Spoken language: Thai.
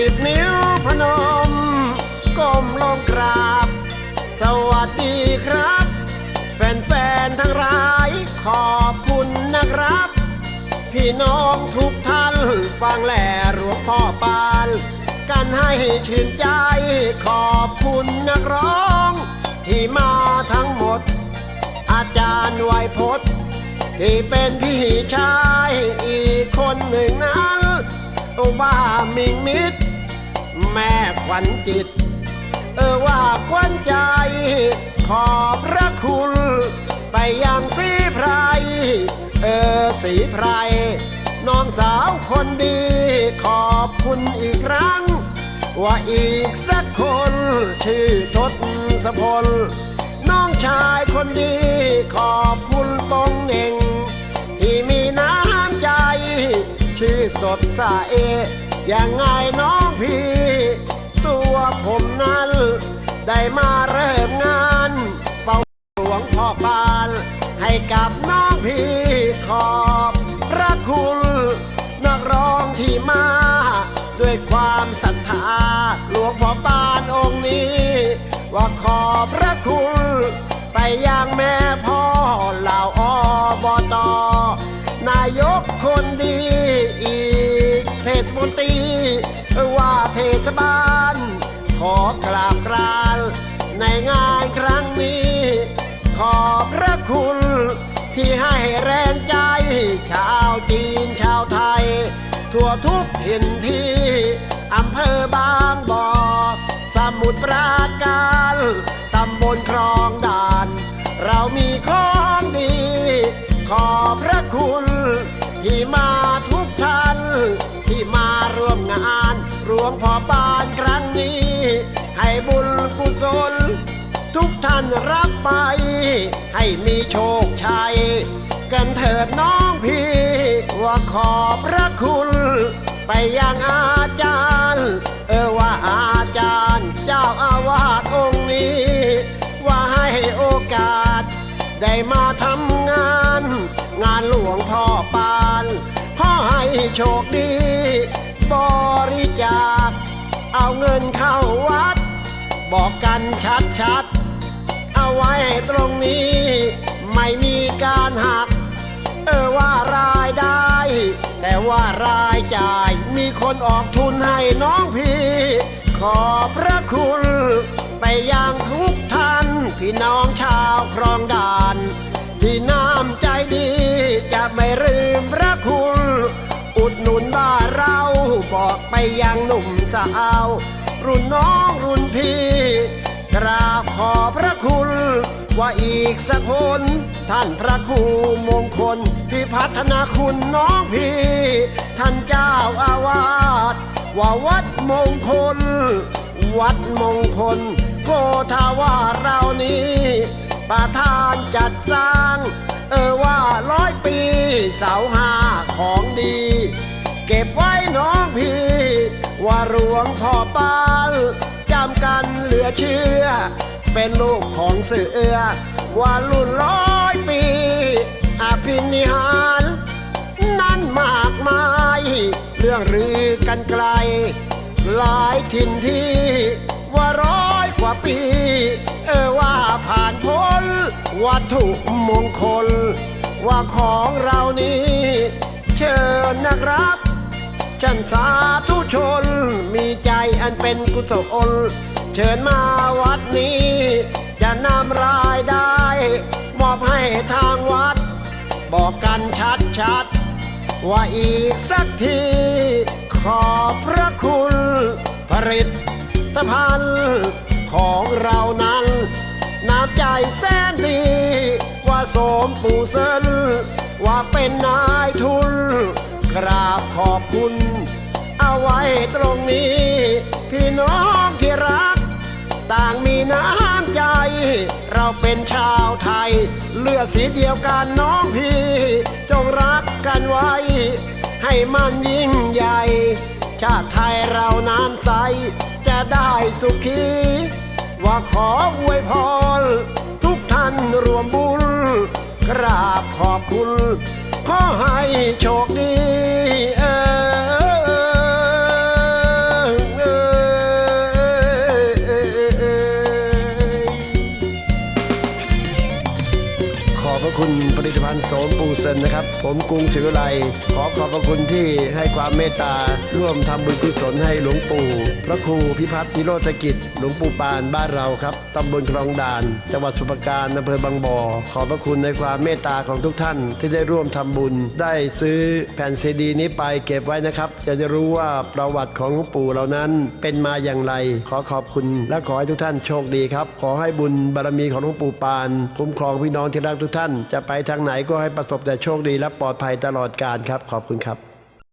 สิบนิ้วพนมก้มลงกราบ สวัสดีครับ แฟนๆทั้งหลายขอบคุณนะครับ พี่น้องทุกท่านฟังแหล่หลวงพ่อปาน กันให้ชื่นใจขอบคุณนักร้อง ที่มาทั้งหมด อาจารย์ไวยพจน์ที่เป็นพี่ชายอีกคนหนึ่งนั้ ว่ามิงมิตรแม่ขวัญจิต เออว่าขวัญใจ ขอบพระคุณ ไปยังสีไพรเออสีไพรน้องสาวคนดี ขอบคุณอีกครั้ง ว่าอีกสักคน ชื่อทศพล น้องชายคนดี ขอบคุณตรงเหน่ง ชื่อสดใสอยังไงน้องพี่ ตัวผมนั้น ได้มาเริ่มงานเป่าหลวงพ่อปาน ให้กับน้องพี่ขอบพระคุณนักร้องที่มา ด้วยความศรัทธาหลวงพ่อปานองค์นี้ ว่าขอบพระคุณ ไปยังแม่พ่อ นตรีว่าเทศบาล ขอกราบกรานในงานครั้งนี้ ขอบพระคุณที่ให้แรงใจ ชาวจีนชาวไทย ทั่วทุกถิ่นที่อำเภอบางบ่อ สมุทรปราการตำบลคลองด่าน เรามีของดี ขอบพระคุณที่มา งพ่อปานครั้งนี้ ให้บุญกุศล ทุกท่านรับไป ให้มีโชคชัย กันเถิดน้องพี่ ว่าขอบพระคุณ ไปยังอาจารย์ เออว่าอาจารย์ เจ้าอาวาสองค์นี้ ว่าให้โอกาส ได้มาทำงาน งานหลวงพ่อปาน พ่อให้โชคดี ริจาค เอาเงินเข้าวัด บอกกันชัดๆ เอาไว้ตรงนี้ ไม่มีการหัก เออว่ารายได้ แต่ว่ารายจ่ายมีคนออกทุนให้น้องพี่ ขอบพระคุณ ไปยังทุกท่าน พี่น้องชาวครองด่าน ที่น้ำใจดีจะไม่ลืมพระคุณ ดหนุนบ้านเราบอกไปยังหนุ่มสาวรุ่นน้องรุ่นพี่ กราบขอบพระคุณ ว่าอีกสักคน ท่านพระครูมงคลที่พัฒนาคุณน้องพี่ ท่านเจ้าอาวาสว่าวัดมงคล วัดมงคลโพธาวาเรานี้ประธานจัดสร้าง เออว่าร้อยปีเสาห้าของดี เก็บไว้น้องพี่ ว่าหลวงพ่อปานจำกันเหลือเชื่อ เป็นลูกของเสือ ว่ารุ่นร้อยปีอภินิหาร นั้นมากมาย เรื่องรือกันไกล หลายถิ่นที่ว่าร้อยกว่าปี เออว่าผ่านพ้น วัตถุมงคล ว่าของเรานี้ เชิญนะครับฉันสาธุชน มีใจอันเป็นกุศล เชิญมาวัดนี้ จะนำรายได้ มอบให้ทางวัด บอกกันชัดๆว่าอีกสักที ขอบพระคุณ ผลิตภัณฑ์ของเรานั้น น้ำใจแสนดีว่าโสม ปู่เซินว่าเป็นนายทุน กราบขอบคุณ เอาไว้ตรงนี้ พี่น้องที่รัก ต่างมีน้ำใจ เราเป็นชาวไทย เลือดสีเดียวกันน้องพี่ จงรักกันไว้ ให้มันยิ่งใหญ่ ชาติไทยเราน้ำใส จะได้สุขี ว่าขออวยพรทุกท่านรวมบุญ ราบขอบคุณ ขอให้โชคดีเออ 100%นนะครับ ผมกรุงศรีวิไลขอขอบพระคุณที่ให้ความเมตตา ร่วมทำบุญกุศลให้หลวงปู่ พระครูพิพัฒน์นิโรธกิจ หลวงปู่ปานบ้านเราครับตำบลคลองด่าน จังหวัดสุพรรณการอำเภอบางบ่อ ขอบพระคุณในความเมตตาของทุกท่านที่ได้ร่วมทำบุญ ได้ซื้อแผ่นซีดี นี้ไปเก็บไว้นะครับจะได้รู้ว่าประวัติของหลวงปู่เหล่านั้นเป็นมาอย่างไร ขอขอบคุณและขอให้ทุกท่านโชคดีครับ ขอให้บุญบารมีของหลวงปู่ปาน คุ้มครองพี่น้องที่รักทุกท่าน จะไปทางไหนก็ให้ประสบแต่โชคดีและปลอดภัยตลอดการครับ ขอบคุณครับ